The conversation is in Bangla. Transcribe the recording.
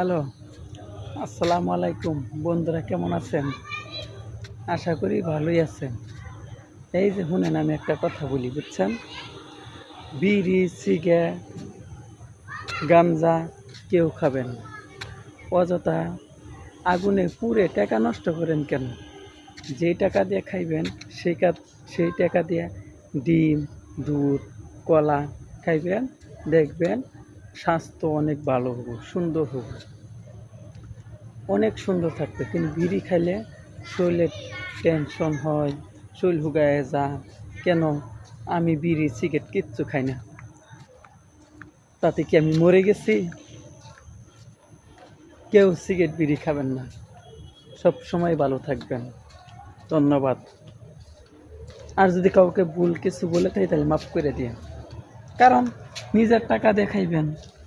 হ্যালো। আসসালামু আলাইকুম বন্ধুরা কেমন আছেন? আশা করি ভালোই আছেন। এই যে শুনেন, আমি একটা কথা বলি, বুঝছেন? বিড়ি, সিগারেট গামজা কেউ খাবেন। অযথা আগুনে পুড়ে টাকা নষ্ট করেন কেন? যেই টাকা দিয়ে খাইবেন, সেই সেই টাকা দিয়ে ডিম, দুধ, কলা খাইবেন, দেখবেন স্বাস্থ্য অনেক ভালো হবে সুন্দর হবে অনেক সুন্দর থাকবে, কিন্তু বিড়ি খাইলে শরীরে টেনশন হয়, শরীর হুগায় যা কেন? আমি বিড়ি সিগারেট কিচ্ছু খাই না। তাতে কি আমি মরে গেছি? কেউ সিগারেট বিড়ি খাবেন না। সব সময় ভালো থাকবেন। ধন্যবাদ। আর যদি কাউকে ভুল কিছু বলে থাকি, তাহলে মাফ করে দিয়ে কারণ নিজের টাকা দেখাইবেন। খাইবেন